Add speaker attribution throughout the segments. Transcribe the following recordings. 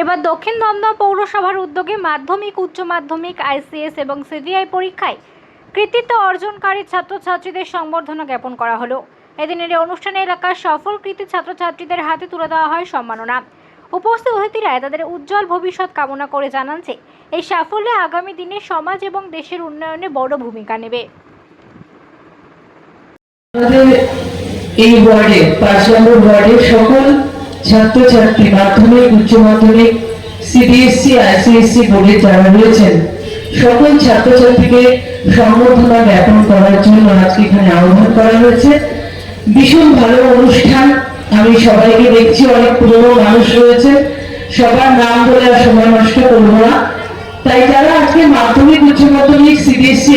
Speaker 1: এবার দক্ষিণ দমদম পৌরসভার উদ্যোগে মাধ্যমিক, উচ্চ মাধ্যমিক, আইসিএস এবং সিবিআই পরীক্ষায় কৃতিত্ব অর্জনকারী ছাত্রছাত্রীদের সংবর্ধনা জ্ঞাপন করা হলো। এদিনের অনুষ্ঠানে এলাকার সফল কৃতি ছাত্রছাত্রীদের হাতে তুলে দেওয়া হয় সম্মাননা। উপস্থিত অতিথিরা তাদের উজ্জ্বল ভবিষ্যৎ কামনা করে জানান যে, এই সাফল্যে আগামী দিনে সমাজ এবং দেশের উন্নয়নে বড় ভূমিকা নেবে।
Speaker 2: এই ওয়ার্ডে পাঁচ নম্বর ওয়ার্ডের সকল ছাত্রছাত্রী মাধ্যমিক উচ্চ মাধ্যমিক সিবিএসসি আইসিএসসি বোর্ডে যারা রয়েছেন, সকল ছাত্রছাত্রীকে সম্বর্ধনা জ্ঞাপন করার জন্য আজকে এখানে আহ্বান করা হয়েছে। ভীষণ ভালো অনুষ্ঠান। আমি সবাইকে দেখছি, অনেক পুরনো মানুষ রয়েছে। সবার নাম বলে আর সময় নষ্ট করব না। তাই যারা আজকে মাধ্যমিক, উচ্চ মাধ্যমিক সিবিএসসি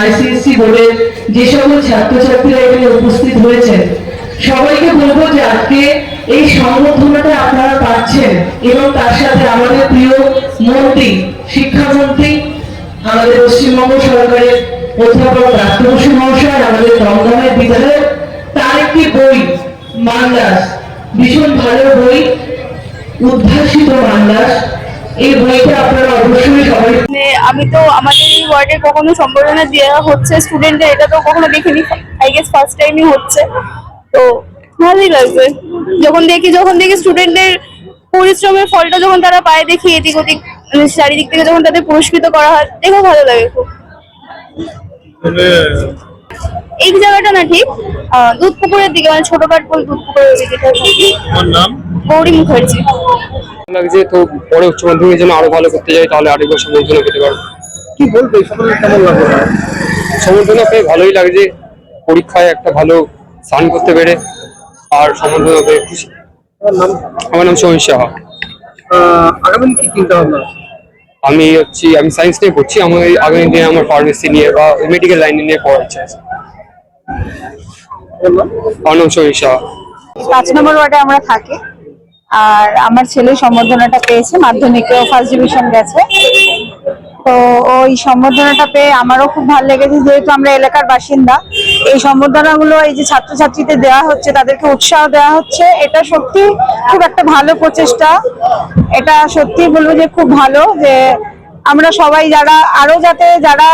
Speaker 2: আইসিএসসি বোর্ডের যে সকল ছাত্রছাত্রীরা এখানে উপস্থিত হয়েছেন, সবাইকে বলব যে আজকে এই সংবর্ধনাটা আপনারা পাচ্ছেন এবং তার সাথে আমাদের প্রিয় মন্ত্রী, শিক্ষামন্ত্রী, আমাদের পশ্চিমবঙ্গ সরকারের অধ্যাপক বসু মহাশয়, আমাদের দমদমের বিদ্যালয়ের তার একটি বই, মান্দাস, ভীষণ ভালো বই, উদ্ভাসিত মান্দাস। এই বইটা অবশ্যই
Speaker 3: মানে আমি তো আমাদের এই ওয়ার্ডে কখনো সম্বর্ধনা দেওয়া হচ্ছে স্টুডেন্টদের এটা তো কখনো দেখিনি। আই গেস ফার্স্ট টাইমই হচ্ছে। তো ভালোই লাগছে। যখন দেখি যখন দেখি স্টুডেন্টদের পরিশ্রমের ফলটা যখন তারা পায় দেখি এদিক ওদিক মানে চারিদিক থেকে যখন তাদের পুরস্কৃত করা হয় দেখে ভালো লাগে খুব। এই জায়গাটা না ঠিক আহ, দুধ পুকুরের দিকে মানে ছোট কাঠপুল দুধ পুকুরের দিকে।
Speaker 4: নাম?
Speaker 3: গৌরী মুখার্জি।
Speaker 4: লাগছে তো পরে উচ্চ মাধ্যমিকের জন্য আরও ভালো করতে যাই তাহলে আরেকবার সম্বর্ধনা পেতে পারব
Speaker 5: কি বলবে কেমন লাগল?
Speaker 4: সম্বর্ধনা পেয়ে ভালোই লাগছে পরীক্ষায় একটা ভালো স্নান করতে পেরে। আর সম্বর্ধনা পেয়ে খুশি আমার নাম সোহিন সাহা
Speaker 5: আহ, আগামী কি চিন্তা ভাবনা
Speaker 4: আমি হচ্ছি আমি সায়েন্স নিয়ে পড়ছি। আমার এই আগামী দিনে আমার ফার্মেসি নিয়ে বা মেডিকেল লাইন নিয়ে পড়ার ইচ্ছা আছে। আমার নাম সোহিন সাহা
Speaker 3: পাঁচ নম্বর ওয়ার্ডে আমরা থাকি। আর আমার ছেলে সম্বর্ধনাটা পেয়েছে। মাধ্যমিকেও ফার্স্ট ডিভিশন গেছে। তো ওই সম্বর্ধনাটা পেয়ে আমারও খুব ভালো লেগেছে, যেহেতু আমরা এলাকার বাসিন্দা। এই সম্বর্ধনাগুলো এই যে ছাত্রছাত্রীদের দেওয়া হচ্ছে, তাদেরকে উৎসাহ দেওয়া হচ্ছে, এটা সত্যি খুব একটা ভালো প্রচেষ্টা। এটা সত্যি বলব যে খুব ভালো যে আমরা সবাই যারা, আরও যাতে যারা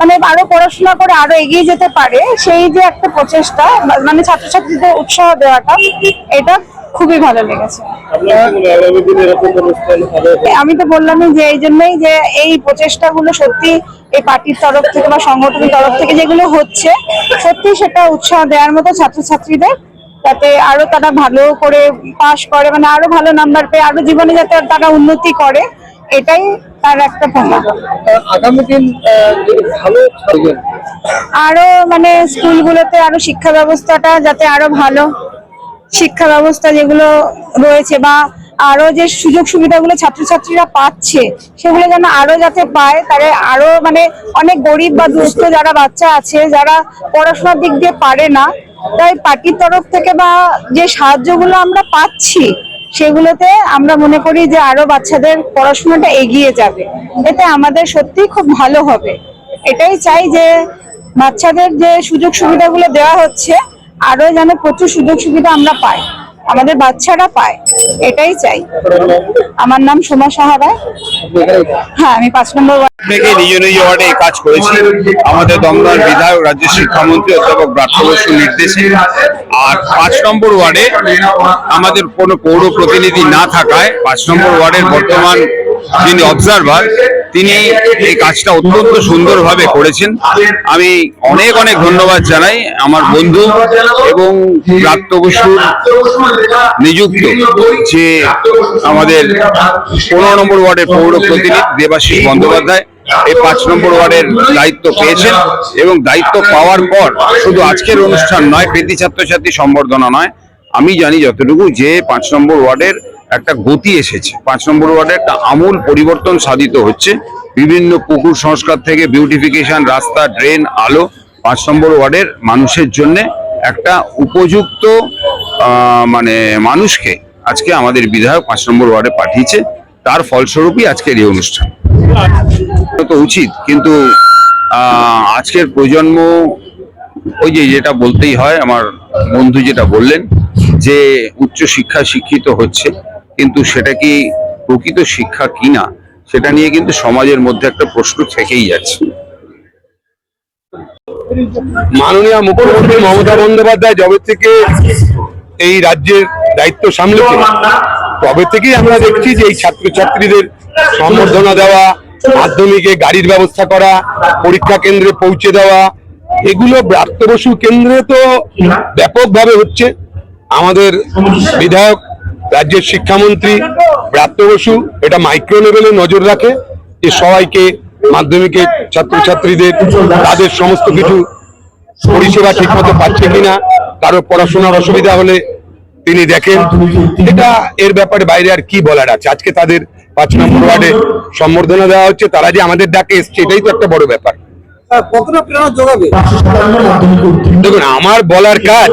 Speaker 3: মানে আরও পড়াশোনা করে আরও এগিয়ে যেতে পারে, সেই যে একটা প্রচেষ্টা মানে ছাত্রছাত্রীদের উৎসাহ দেওয়াটা, এটা খুবই ভালো লেগেছে। আমি তো বললামই যে এই জন্যই যে এই প্রচেষ্টাগুলো সত্যি এই পার্টির তরফ থেকে বা সংগঠনের তরফ থেকে যেগুলো হচ্ছে সত্যি সেটা উৎসাহ দেওয়ার মতো ছাত্রছাত্রীদের যাতে আরও তারা ভালো করে পাশ করে মানে আরও ভালো নাম্বার পেয়ে আরও জীবনে যাতে তারা উন্নতি করে এটাই তার একটা
Speaker 5: আগামী দিন ভালো
Speaker 3: আরও মানে স্কুলগুলোতে আরও শিক্ষা ব্যবস্থাটা যাতে আরও ভালো শিক্ষা ব্যবস্থা যেগুলো রয়েছে বা আরও যে সুযোগ সুবিধাগুলো ছাত্রছাত্রীরা পাচ্ছে, সেগুলো যেন আরও যাতে পায় তারা আরও মানে অনেক গরিব বা দুস্থ যারা বাচ্চা আছে, যারা পড়াশোনার দিক দিয়ে পারে না, তাই পার্টির তরফ থেকে বা যে সাহায্যগুলো আমরা পাচ্ছি, সেগুলোতে আমরা মনে করি যে আরও বাচ্চাদের পড়াশোনাটা এগিয়ে যাবে। এতে আমাদের সত্যি খুব ভালো হবে। এটাই চাই যে বাচ্চাদের যে সুযোগ সুবিধাগুলো দেওয়া হচ্ছে আরও যেন প্রচুর সুযোগ সুবিধা আমরা পাই, আমাদের বাচ্চারা পায়, এটাই চাই। আমার নাম সোমা সাহারায় হ্যাঁ আমি পাঁচ নম্বর
Speaker 6: থেকে ওয়ার্ডে এই কাজ করেছি। আমাদের দমদম বিধায়ক, রাজ্য শিক্ষামন্ত্রী, অধ্যাপক আর পাঁচ নম্বর ওয়ার্ডে আমাদের কোনো পৌর প্রতিনিধি না থাকায় পাঁচ নম্বর ওয়ার্ডের বর্তমান যিনি অবজারভার তিনি এই কাজটা অত্যন্ত সুন্দরভাবে করেছেন। আমি অনেক অনেক ধন্যবাদ জানাই আমার বন্ধু এবং ব্রাত্য বসুর নিযুক্ত যে আমাদের পনেরো নম্বর ওয়ার্ডের পৌর প্রতিনিধি দেবাশিস বন্দ্যোপাধ্যায়, এই পাঁচ নম্বর ওয়ার্ডের দায়িত্ব পেয়েছেন এবং দায়িত্ব পাওয়ার পর শুধু আজকের অনুষ্ঠান নয় কৃতি ছাত্রছাত্রী সম্বর্ধনা নয়। আমি জানি যতটুকু যে পাঁচ নম্বর ওয়ার্ডের একটা গতি এসেছে। পাঁচ নম্বর ওয়ার্ডে একটা আমূল পরিবর্তন সাধিত হচ্ছে। বিভিন্ন পুকুর সংস্কার থেকে বিউটিফিকেশন রাস্তা ড্রেন আলো পাঁচ নম্বর ওয়ার্ডের মানুষের জন্য একটা উপযুক্ত মানে মানুষকে আজকে আমাদের বিধায়ক পাঁচ নম্বর ওয়ার্ডে পাঠিয়েছে। তার ফলস্বরূপই আজকের এই অনুষ্ঠান। তো উচিত, কিন্তু আজকের প্রজন্ম, ওই যে যেটা বলতেই হয়, আমার বন্ধু যেটা বললেন, যে উচ্চ শিক্ষা শিক্ষিত হচ্ছে। কিন্তু সেটা কি প্রকৃত শিক্ষা কিনা, সেটা নিয়ে কিন্তু সমাজের মধ্যে একটা প্রশ্ন থেকেই যাচ্ছে।
Speaker 7: মাননীয় মুখ্যমন্ত্রী মমতা বন্দ্যোপাধ্যায় যবে থেকে এই রাজ্যের দায়িত্ব সামলেছে তবে থেকেই আমরা দেখছি যে এই ছাত্রছাত্রীদের সম্বর্ধনা দেওয়া, মাধ্যমিকে গাড়ির ব্যবস্থা করা, পরীক্ষা কেন্দ্রে পৌঁছে দেওয়া, এগুলো ব্রাত্য বসু কেন্দ্রে তো ব্যাপকভাবে হচ্ছে। আমাদের বিধায়ক রাজ্যের শিক্ষামন্ত্রী ব্রাত্য বসু এটা মাইক্রো লেভেলে নজর রাখে যে সবাইকে মাধ্যমিকের ছাত্রছাত্রীদের তাদের সমস্ত কিছু পরিষেবা ঠিকমতো পাচ্ছে কিনা কারও পড়াশোনার অসুবিধা হলে তিনি দেখেন। এটা এর ব্যাপারে বাইরে আর কি বলার আছে? আজকে তাদের পাঁচ নম্বর ওয়ার্ডে সম্বর্ধনা দেওয়া হচ্ছে তারা যে আমাদের ডাকে এসছে এটাই তো একটা বড় ব্যাপার। দেখুন আমার বলার কাজ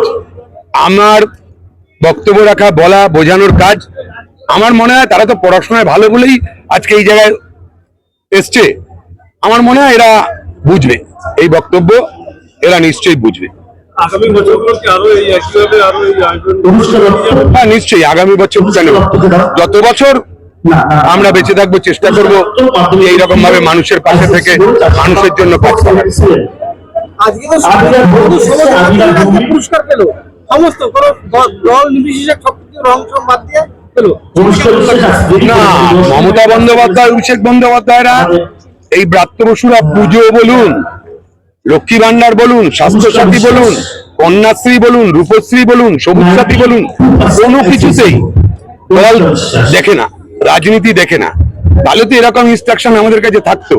Speaker 7: আমার বক্তব্য রাখা বলা বোঝানোর কাজ আমার মনে হয় তারা তো পড়াশোনায় ভালো বলেই আজকে এই জায়গায় এসছে। আমার মনে হয় এরা বুঝবে। এই বক্তব্য এরা নিশ্চয়ই বুঝবে। হ্যাঁ নিশ্চয়ই। আগামী বছর কেন যত বছর আমরা বেঁচে থাকব চেষ্টা করব এইরকম ভাবে মানুষের পাশে থেকে মানুষের জন্য কাজ করার
Speaker 5: আজকে তো পুরস্কার পেল। সমস্ত দল নির্বিশেষে সবকিছু রং সম বাদ দিয়ে
Speaker 7: মমতা বন্দ্যোপাধ্যায়, অভিষেক বন্দ্যোপাধ্যায়রা এই ব্রাত্য বসুরা পুজো বলুন, লক্ষ্মী ভান্ডার বলুন স্বাস্থ্য সাথী বলুন, কন্যাশ্রী বলুন, রূপশ্রী বলুন সবুজ সাথী বলুন, কোনো কিছুতেই দল দেখে না, রাজনীতি দেখে না। তাহলে তো এরকম ইনস্ট্রাকশন আমাদের কাছে থাকতো।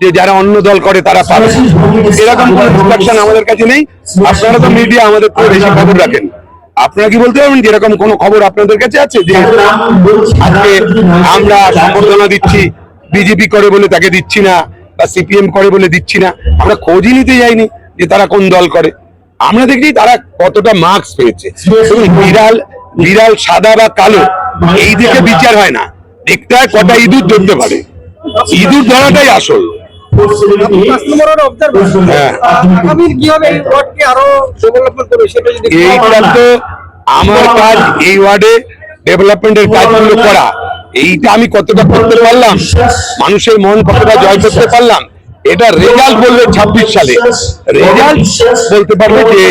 Speaker 7: যে যারা অন্য দল করে তারা পাবে। এরকম কোন ইনস্ট্রাকশন আমাদের কাছে নেই। আপনারা তো মিডিয়া আমাদের বেশি খবর রাখেন। আপনারা কি বলতে পারবেন যে এরকম কোনো খবর আপনাদের কাছে আছে? যে আজকে আমরা সম্বর্ধনা দিচ্ছি বিজেপি করে বলে তাকে দিচ্ছি না, বা সিপিএম করে বলে দিচ্ছি না। আমরা খোঁজই নিতে যাইনি যে তারা কোন দল করে। আমরা দেখছি তারা কতটা মার্কস পেয়েছে। বিড়াল বিড়াল সাদা বা কালো, এই দিকে বিচার হয় না। দেখতে হয় কটা ইঁদুর ধরতে পারে। ইঁদুর ধরাটাই আসল। হ্যাঁ। এইটা তো আমার কাজ এই ওয়ার্ডে ডেভেলপমেন্টের কাজগুলো করা। এইটা আমি কতটা করতে পারলাম? মানুষের মন কতটা জয় করতে পারলাম? এটা রেজাল্ট বলবে ছাব্বিশ সালে। রেজাল্ট বলতে পারবে যে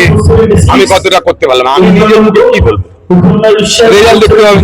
Speaker 7: আমি কতটা করতে পারলাম। আমি নিজের মুখে কি বলব? রেজাল্ট দেখতে হবে